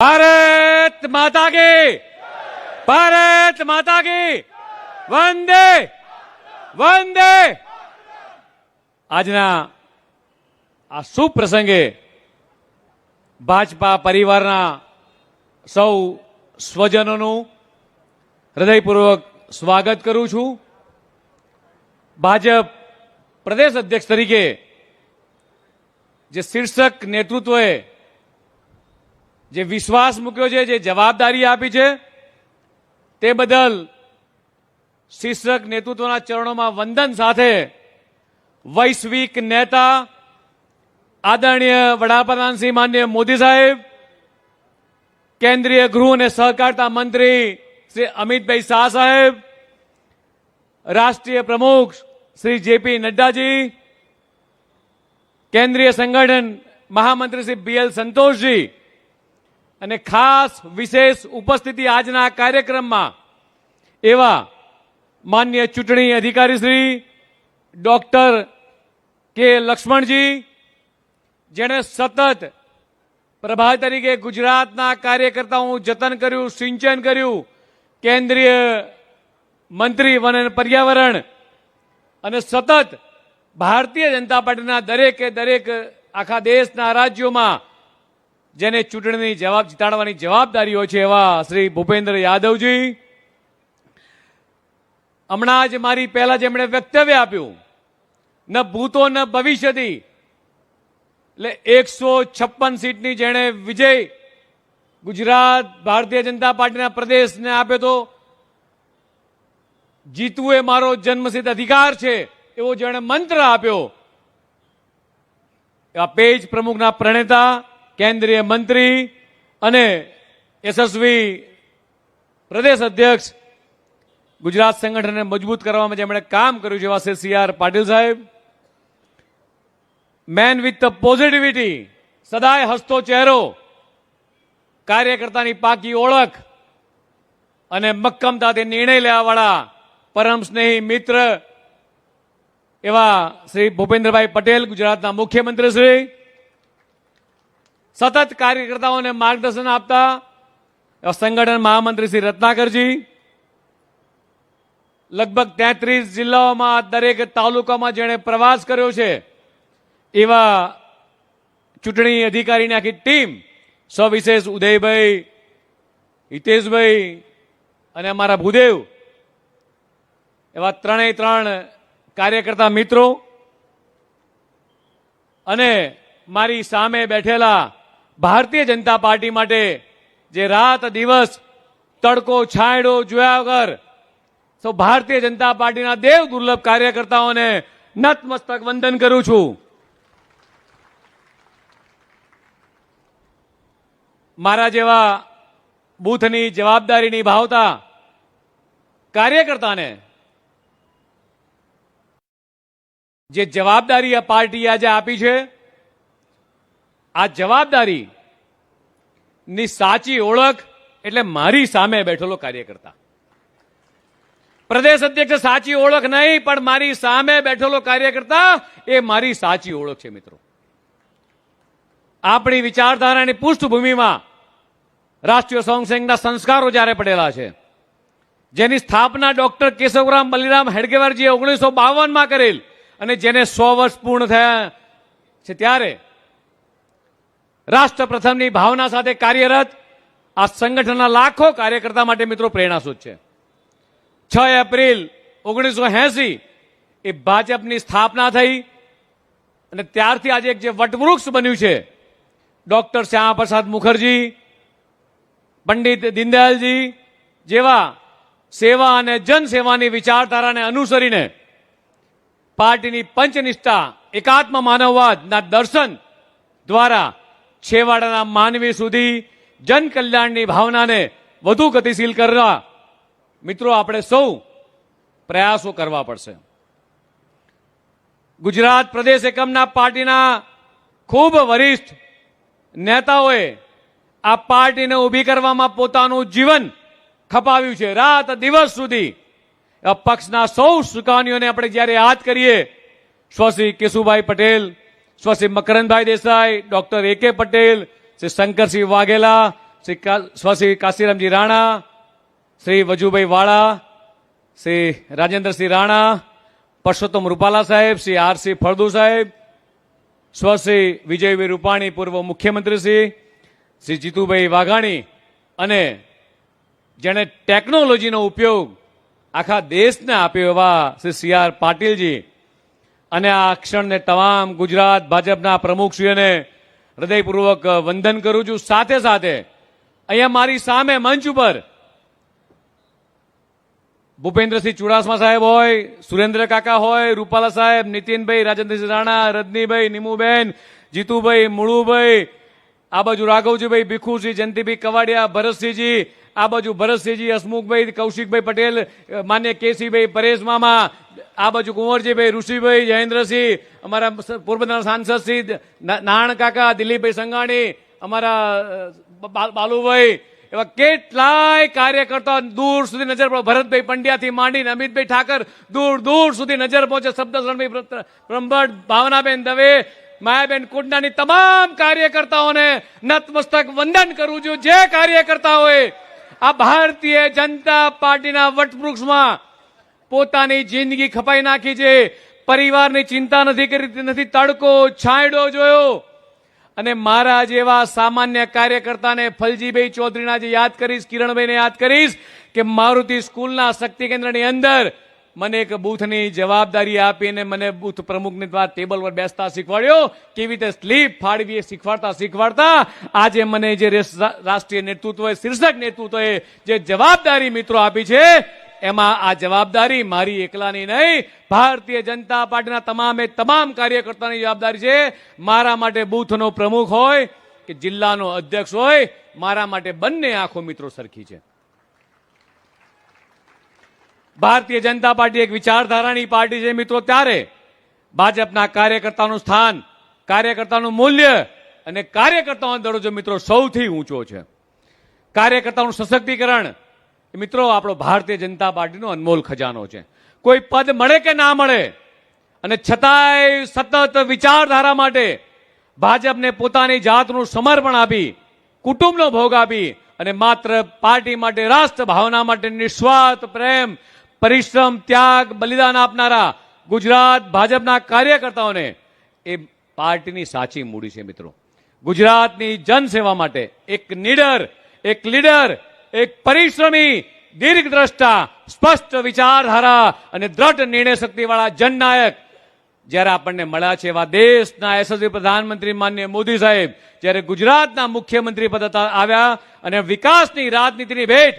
ભારત માતા કી. ભારત માતા કી. વંદે. વંદે. આજના આ શુભ પ્રસંગે ભાજપા પરિવારના સૌ સ્વજનોનું હૃદયપૂર્વક સ્વાગત કરું છું. ભાજપ પ્રદેશ અધ્યક્ષ તરીકે જે શીર્ષક નેતૃત્વએ જે વિશ્વાસ મૂક્યો છે, જે જવાબદારી આપી છે, તે બદલ શીર્ષક નેતૃત્વના ચરણોમાં વંદન સાથે વૈશ્વિક નેતા આદરણીય વડાપ્રધાન શ્રી માન્ય મોદી સાહેબ, કેન્દ્રીય ગૃહ અને સહકારતા મંત્રી શ્રી અમિતભાઈ શાહ સાહેબ, રાષ્ટ્રીય પ્રમુખ શ્રી જેપી નડ્ડાજી, કેન્દ્રીય સંગઠન મહામંત્રી શ્રી બી એલ સંતોષજી અને ખાસ વિશેષ ઉપસ્થિતિ આજના કાર્યક્રમમાં એવા માન્ય ચૂંટણી અધિકારી શ્રી ડોક્ટર કે લક્ષ્મણજી, જેણે સતત પ્રભારી તરીકે ગુજરાતના કાર્યકર્તાઓનું જતન કર્યું, સિંચન કર્યું, કેન્દ્રીય મંત્રી વન અને પર્યાવરણ અને સતત ભારતીય જનતા પાર્ટીના દરેકે દરેક આખા દેશના રાજ્યોમાં જેને ચૂંટણીની જવાબ જીતાડવાની જવાબદારીઓ છે એવા શ્રી ભૂપેન્દ્ર યાદવજી. હમણાં જ મારી પહેલા જેમણે વક્તવ્ય આપ્યું. ન ભૂતો ન ભવિષ્યથી એટલે એકસો છપ્પન સીટની જેણે વિજય ગુજરાત ભારતીય જનતા પાર્ટીના પ્રદેશને આપ્યો તો જીતવું એ મારો જન્મસિદ્ધ અધિકાર છે એવો જેણે મંત્ર આપ્યો. આ પેજ પ્રમુખના પ્રણેતા કેન્દ્રીય મંત્રી અને યશસ્વી પ્રદેશ અધ્યક્ષ ગુજરાત સંગઠનને મજબૂત કરવામાં જેમણે કામ કર્યું છે એવા શ્રી સી આર પાટીલ સાહેબ. મેન વિથ ધ પોઝિટિવિટી સદાય હસતો ચહેરો, કાર્યકર્તાની પાકી ઓળખ અને મક્કમતાથી નિર્ણય લેવાવાળા પરમ સ્નેહી મિત્ર એવા શ્રી ભૂપેન્દ્રભાઈ પટેલ, ગુજરાતના મુખ્યમંત્રી શ્રી સતત કાર્યકર્તાઓને માર્ગદર્શન આપતા સંગઠન મહામંત્રી શ્રી રત્નાકરજી, લગભગ તેત્રીસ જિલ્લાઓમાં દરેક તાલુકામાં જેણે પ્રવાસ કર્યો છે, એવા ચૂંટણી અધિકારીની આખી ટીમ, સવિશેષ ઉદયભાઈ, હિતેશભાઈ અને અમારા ભૂદેવ, એવા ત્રણેય ત્રણ કાર્યકર્તા મિત્રો અને મારી સામે બેઠેલા ભારતીય જનતા પાર્ટી માટે જે રાત દિવસ તડકો છાંયડો જોયા વગર તો ભારતીય જનતા પાર્ટીના દેવ દુર્લભ કાર્યકર્તાઓને નતમસ્તક વંદન કરું છું. મારા જેવા બૂથની જવાબદારી નિભાવતા કાર્યકર્તાને જે જવાબદારી આ પાર્ટી આજે આપી છે આ જવાબદારી ની સાચી ઓળખ એટલે મારી સામે બેઠેલો કાર્યકર્તા. પ્રદેશ અધ્યક્ષ સાચી ઓળખ નહીં, પણ મારી સામે બેઠેલો કાર્યકર્તા એ મારી સાચી ઓળખ છે મિત્રો. આપણી વિચારધારાની પૃષ્ઠભૂમિમાં રાષ્ટ્રીય સંઘના સંસ્કારો જ્યારે પડેલા છે, જેની સ્થાપના ડોક્ટર કેશવરામ બલિરામ હેડગેવારજીએ ઓગણીસો બાવનમાં કરેલ અને જેને સો વર્ષ પૂર્ણ થયા છે ત્યારે રાષ્ટ્ર પ્રથમની ભાવના સાથે કાર્યરત આ સંગઠનના લાખો કાર્યકર્તા માટે મિત્રો પ્રેરણાસ્રોત છે. છ એપ્રિલ ઓગણીસો એસી એ ભાજપની સ્થાપના થઈ અને ત્યારથી આજે એક જે વટવૃક્ષ બન્યું છે, ડોક્ટર શ્યામાપ્રસાદ મુખર્જી, પંડિત દીનદયાલજી જેવા સેવા અને જનસેવાની વિચારધારાને અનુસરીને પાર્ટીની પંચનિષ્ઠા એકાત્મ માનવવાદના દર્શન દ્વારા છેવાડાના માનવી સુધી જન કલ્યાણની ભાવનાને વધુ ગતિશીલ કરવા મિત્રો આપણે સૌ પ્રયાસો કરવા પડશે. ગુજરાત પ્રદેશ એકમના પાર્ટીના ખૂબ વરિષ્ઠ નેતાઓએ આ પાર્ટીને ઊભી કરવામાં પોતાનું જીવન ખપાવ્યું છે. રાત દિવસ સુધી પક્ષના સૌ સુકાનીઓને આપણે જ્યારે યાદ કરીએ સ્વશ્રી Keshubhai Patel સ્વશ્રી Makarandbhai Desai doctor A K Patel Shri Shankarsinh Vaghela Shri કા- સ્વશ્રી કાશીરામજી રાણા શ્રી વજુભાઈ વાળા શ્રી રાજેન્દ્રસિંહ રાણા પરસોત્તમ રૂપાલા સાહેબ શ્રી આરસી ફળદુ સાહેબ સ્વશ્રી વિજયભાઈ રૂપાણી પૂર્વ મુખ્યમંત્રી શ્રી શ્રી જીતુભાઈ વાઘાણી અને જેણે ટેકનોલોજીનો ઉપયોગ આખા દેશને આપ્યો એવા શ્રી સી આર પાટીલજી અને આ ક્ષણને તમામ ગુજરાત ભાજપના પ્રમુખશ્રીઓને હૃદયપૂર્વક વંદન કરું છું. સાથે સાથે અહીંયા મારી સામે મંચ ઉપર ભૂપેન્દ્રસિંહ ચુડાસમા સાહેબ હોય, સુરેન્દ્ર કાકા હોય, રૂપાલા સાહેબ, નીતિનભાઈ, રાજેન્દ્રસિંહ રાણા, રજનીભાઈ, નીમુબેન, જીતુભાઈ, મુળુભાઈ, આ બાજુ રાઘવજીભાઈ, ભીખુસિંહ, જયંતિભાઈ કવાડિયા, ભરતસિંહજી, આ બાજુ ભરતસિંહજી, હસમુખભાઈ, કૌશિકભાઈ પટેલ, માન્ય કેસીભાઈ, પરેશ મામા આ બાજુ કુંવરજીભાઈ, ઋષિભાઈ, જયેન્દ્રસિંહ, અમારા પોરબંદરના સાંસદ શ્રી નારાયણ કાકા, દિલીપભાઈ સંઘાણી, અમારા બાલુભાઈ, એવા કેટલાય કાર્યકર્તા દૂર સુધી નજર પડે ભરતભાઈ પંડ્યાથી માંડીને અમિતભાઈ ઠાકર દૂર દૂર સુધી નજર પહોંચે શબ્દ શરણભાઈ બ્રહ્મભટ્ટ ભાવનાબેન દવે, માયાબેન કુંડાની તમામ કાર્યકર્તાઓને નતમસ્તક વંદન કરું છું. જે કાર્યકર્તાઓએ આ ભારતીય જનતા પાર્ટીના વટવૃક્ષમાં પોતાની જિંદગી ખપાઈ નાખી છે. પરિવારની ચિંતા નથી કરી, નથી તડકો, છાંયડો જોયો. અને મારા જેવા સામાન્ય કાર્યકર્તાને ફલજીભાઈ ચૌધરીના જે યાદ કરીશ, કિરણભાઈને યાદ કરીશ, કે મારુતિ સ્કૂલના શક્તિ કેન્દ્રની અંદર મને એક બૂથની જવાબદારી આપીને મને બૂથ પ્રમુખની દ્વારા ટેબલ પર બેસતા શીખવાડ્યો. કેવી રીતે સ્લીપ ફાળવી એ શીખવાડતા શીખવાડતા. આજે મને જે રાષ્ટ્રીય નેતૃત્વએ, શીર્ષક નેતૃત્વએ જે જવાબદારી મિત્રો આપી છે એમાં આ જવાબદારી મારી એકલાની નહીં. ભારતીય જનતા પાર્ટીના તમામે તમામ કાર્યકર્તાની જવાબદારી છે. મારા માટે બૂથનો પ્રમુખ હોય કે જિલ્લાનો અધ્યક્ષ હોય, મારા માટે બંને આંખો મિત્રો સરખી છે. ભારતીય જનતા પાર્ટી એક વિચારધારાની પાર્ટી છે મિત્રો ત્યારે. ભાજપના કાર્યકર્તાનું સ્થાન, કાર્યકર્તાનું મૂલ્ય અને કાર્યકર્તાઓનો દરજ્જો મિત્રો સૌથી ઊંચો છે. કાર્યકર્તાનું સશક્તિકરણ મિત્રો, આપણો ભારતીય જનતા પાર્ટીનો અનમોલ ખજાનો છે. કોઈ પદ મળે કે ના મળે? અને છતાંય સતત વિચારધારા માટે ભાજપને પોતાની જાતનું સમર્પણ આપી, કુટુંબનો ભોગ આપી અને માત્ર પાર્ટી માટે રાષ્ટ્ર ભાવના માટે નિસ્વાર્થ પ્રેમ, પરિશ્રમ, ત્યાગ, બલિદાન આપનારા ગુજરાત ભાજપના કાર્યકર્તાઓને એ પાર્ટીની સાચી મૂડી છે મિત્રો. ગુજરાતની જનસેવા માટે એક નીડર, એક લીડર એક પરિશ્રમી, દીર્ઘદ્રષ્ટા, સ્પષ્ટ વિચારધારા અને દ્રઢ નિર્ણય શક્તિવાળા જનનાયક. જ્યારે આપણને મળ્યા છે એવા દેશના યશસ્વી પ્રધાનમંત્રી માન્ય મોદી સાહેબ, જ્યારે ગુજરાતના મુખ્યમંત્રી પદ આવ્યા અને વિકાસની રાજનીતિની ભેટ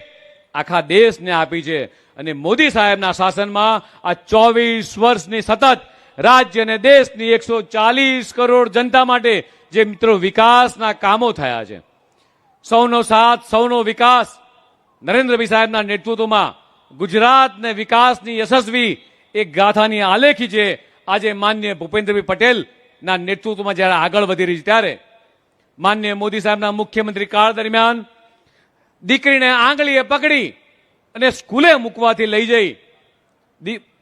આખા દેશને આપી છે. અને મોદી સાહેબના શાસનમાં આ ચોવીસ વર્ષની સતત રાજ્ય અને દેશની એકસો ચાલીસ કરોડ જનતા માટે જે મિત્રો વિકાસના કામો થયા છે. સૌનો સાથ, સૌનો વિકાસ. નરેન્દ્રભાઈ સાહેબના નેતૃત્વમાં ગુજરાતને વિકાસની યશસ્વી એક ગાથાની આલેખી છે. આજે માન્ય ભૂપેન્દ્રભાઈ પટેલના નેતૃત્વમાં જ્યારે આગળ વધી રહી છે ત્યારે માન્ય મોદી સાહેબના મુખ્યમંત્રી કાળ દરમિયાન દીકરીને આંગળીએ પકડી અને સ્કૂલે મૂકવાથી લઈ જઈ.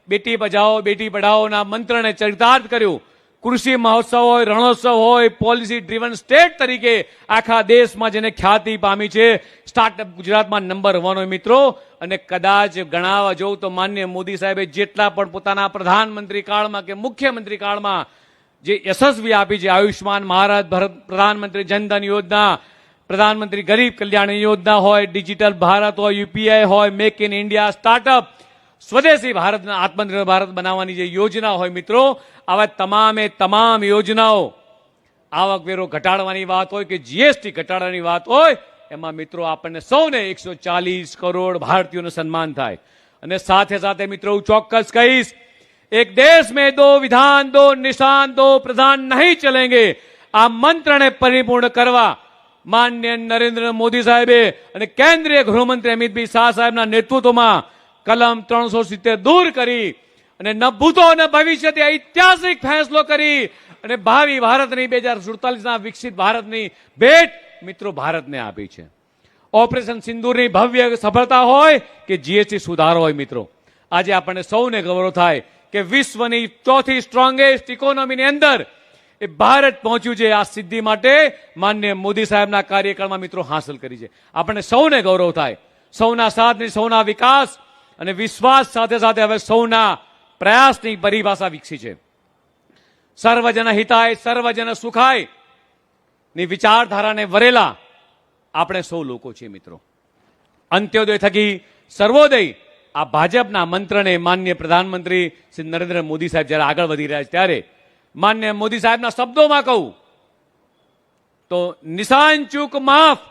બેટી બચાવો બેટી પઢાઓના મંત્રને ચરિતાર્થ કર્યું. કૃષિ મહોત્સવ હોય, રણોત્સવ હોય પોલિસી ડ્રીવન સ્ટેટ તરીકે આખા દેશમાં જેને ખ્યાતિ પામી છે. સ્ટાર્ટઅપ ગુજરાતમાં નંબર વન હોય મિત્રો. અને કદાચ ગણાવવા જોઉં તો માન્ય મોદી સાહેબે જેટલા પણ પોતાના પ્રધાનમંત્રી કાળમાં કે મુખ્યમંત્રી કાળમાં જે યશસ્વી આપી છે આયુષ્માન ભારત પ્રધાનમંત્રી જનધન યોજના, પ્રધાનમંત્રી ગરીબ કલ્યાણ યોજના હોય ડિજિટલ ભારત હોય યુપીઆઈ હોય મેક ઇન ઇન્ડિયા સ્ટાર્ટઅપ સ્વદેશી ભારતના આત્મનિર્ભર ભારત બનાવવાની જે યોજના હોય મિત્રો, આવા તમામે તમામ યોજનાઓ આવકવેરો ઘટાડવાની વાત હોય કે જીએસટી ઘટાડવાની વાત હોય, એમાં મિત્રો આપણને સૌને એકસો ચાલીસ કરોડ ભારતીયોનું સન્માન થાય. અને સાથે સાથે મિત્રો હું ચોક્કસ કહીશ, એક દેશ મેં દો વિધાન, દો નિશાન, દો પ્રધાન નહીં ચલેંગે. આ મંત્રને પરિપૂર્ણ કરવા માન્ય નરેન્દ્ર મોદી સાહેબે અને કેન્દ્રીય ગૃહમંત્રી અમિત અમિતભાઈ શાહ સાહેબના નેતૃત્વમાં કલમ ત્રણસો સિત્તેર દૂર કરી અને ન ભૂતો ન ભવિષ્યથી ઐતિહાસિક ફેંસલો કરી અને ભાવિ ભારતની બે હજાર સુડતાલીસના વિકસિત ભારતની ભેટ મિત્રો ભારતને આપી છે. ઓપરેશન સિંદૂરની ભવ્ય સફળતા હોય કે જીએસટી સુધારો હોય મિત્રો? આજે આપણને સૌને ગૌરવ થાય કે વિશ્વની ચોથી સ્ટ્રોંગેસ્ટ ઇકોનોમીની અંદર એ ભારત પહોંચ્યું છે આ સિદ્ધિ માટે માન્ય મોદી સાહેબના કાર્યકાળમાં મિત્રો હાંસલ કરી છે. આપણને સૌને ગૌરવ થાય. સૌના સાથ સૌના વિકાસ અને વિશ્વાસ સાથે સાથે હવે સૌના પ્રયાસની પરિભાષા વિકસી છે. સર્વજન હિતાય, સર્વજન સુખાયની વિચારધારાને વરેલા આપણે સૌ લોકો છીએ મિત્રો. અંત્યોદય થકી સર્વોદય આ ભાજપના મંત્રને માન્ય પ્રધાનમંત્રી શ્રી નરેન્દ્ર મોદી સાહેબ જ્યારે આગળ વધી રહ્યા છે ત્યારે માન્ય મોદી સાહેબના શબ્દોમાં કહું તો નિશાન ચૂક માફ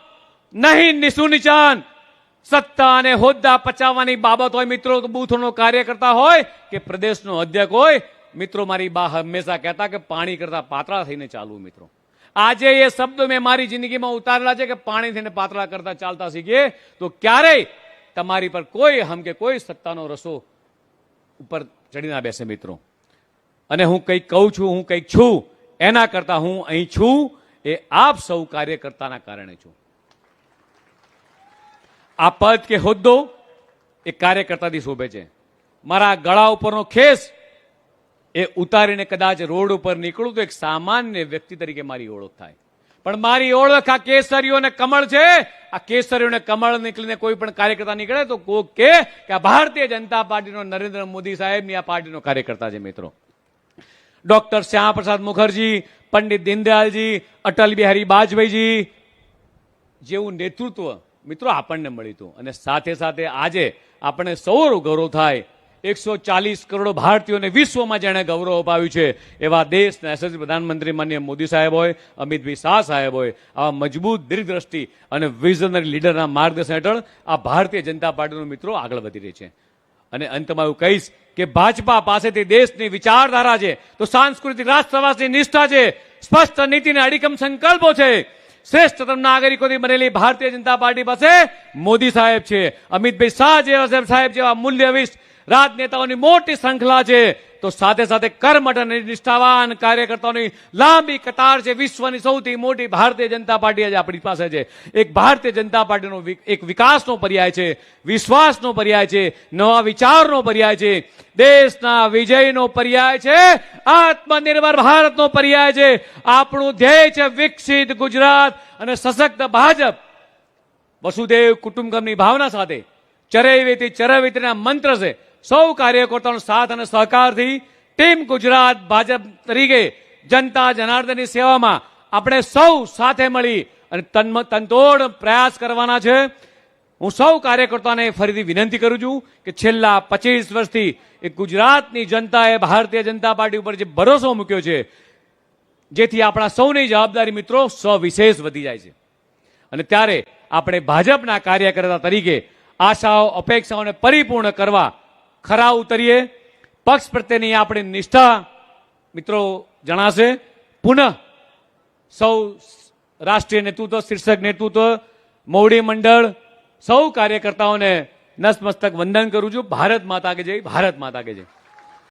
નહીં નિસુનિચાન સત્તા અને હોદ્દા પચાવવાની બાબત હોય, મિત્રો બૂથનો કાર્યકર્તા હોય કે પ્રદેશનો અધ્યક્ષ હોય, મિત્રો, મારી બા હંમેશા કહેતા કે પાણી કરતા પાતળા થઈને ચાલવું, મિત્રો. આજે એ શબ્દ મેં મારી જિંદગીમાં ઉતારેલા છે કે પાણી થઈને પાતળા કરતા ચાલતા શીખીએ, તો ક્યારેય તમારી પર કોઈ હમ કે કોઈ સત્તાનો રસો ઉપર ચડી ના બેસે, મિત્રો. અને હું કંઈક કહું છું, હું કંઈક છું, એના કરતા હું અહીં છું, એ આપ સૌ કાર્યકર્તાના કારણે છું. આ પદ કે હોદ્દો એ કાર્યકર્તાથી શોભે છે. મારા ગળા ઉપરનો ખેસ એ ઉતારીને કદાચ રોડ ઉપર નીકળું તો એક સામાન્ય વ્યક્તિ તરીકે મારી ઓળખ થાય. પણ મારી ઓળખ આ કેસરીઓ અને કમળ છે. આ કેસરીઓ અને કમળ નીકળીને કોઈ પણ કાર્યકર્તા નીકળે તો કોક કે કે આ ભારતીય જનતા પાર્ટીનો નરેન્દ્ર મોદી સાહેબની આ પાર્ટીનો કાર્યકર્તા છે મિત્રો. ડોક્ટર શ્યામાપ્રસાદ મુખર્જી, પંડિત દીનદયાલજી, અટલ બિહારી વાજપેયીજી જેવું નેતૃત્વ મિત્રો, આપણને મળ્યું હતું અને સાથે સાથે આજે આપણને સૌનો ગૌરવ થાય. એકસો ચાલીસ કરોડ ભારતીયોને વિશ્વમાં જેણે ગૌરવ અપાવ્યું છે. એવા દેશના યશસ્વી પ્રધાનમંત્રી માન્ય મોદી સાહેબ હોય, અમિતભાઈ શાહ સાહેબ હોય, આવા મજબૂત દીર્ઘદ્રષ્ટિ અને વિઝનરી લીડરના માર્ગદર્શન હેઠળ આ ભારતીય જનતા પાર્ટીનો મિત્રો આગળ વધી રહી છે. અને અંતમાં એવું કહીશ કે ભાજપા પાસેથી દેશની વિચારધારા છે, તો સાંસ્કૃતિક રાષ્ટ્રવાસની નિષ્ઠા છે. સ્પષ્ટ નીતિને અડીકમ સંકલ્પો છે. શ્રેષ્ઠ નાગરિકોથી બનેલી ભારતીય જનતા પાર્ટી પાસે મોદી સાહેબ છે. અમિતભાઈ શાહ જેવા સાહેબ જેવા મૂલ્યવિષ્ટ રાજનેતાઓની મોટી શ્રંખલા છે, તો સાથે સાથે કર્મઠ અને નિષ્ઠાવાન કાર્યકર્તાઓની લાંબી કતાર છે. વિશ્વની સૌથી મોટી ભારતીય જનતા પાર્ટી આજે આપણી પાસે છે. એક ભારતીય જનતા પાર્ટીનો એક વિકાસનો પર્યાય છે, વિશ્વાસનો પર્યાય છે, નવા વિચારનો પર્યાય છે. દેશના વિજયનો પર્યાય છે, આત્મનિર્ભર ભારતનો પર્યાય છે. આપણું ધ્યેય છે વિકસિત ગુજરાત અને સશક્ત ભાજપ. વસુદેવ કુટુંબકમની ભાવના સાથે ચરૈવેતી ચરૈવેતીના મંત્ર છે. સૌ કાર્યકર્તાઓનો સાથ અને સહકારથી ટીમ ગુજરાત ભાજપ તરીકે જનતા જનાર્દનની સેવામાં આપણે સૌ સાથે મળી અને તનતોડ પ્રયાસ કરવાના છે. હું સૌ કાર્યકર્તાને ફરીથી વિનંતી કરું છું કે છેલ્લા પચીસ વર્ષથી એ ગુજરાતની જનતાએ, ભારતીય જનતા પાર્ટી ઉપર જે ભરોસો મૂક્યો છે, જેથી આપણા સૌની જવાબદારી મિત્રો સવિશેષ વધી જાય છે. અને ત્યારે આપણે ભાજપના કાર્યકર્તા તરીકે આશાઓ, અપેક્ષાઓને પરિપૂર્ણ કરવા ખરા ઉતરીએ. પક્ષ પ્રત્યેની આપણી નિષ્ઠા મિત્રો જણાશે. પુનઃ સૌ રાષ્ટ્રીય નેતૃત્વ, શીર્ષક નેતૃત્વ, મોવડી મંડળ, સૌ કાર્યકર્તાઓને નસમસ્તક વંદન કરું છું. ભારત માતા કે જય, ભારત માતા કે જય.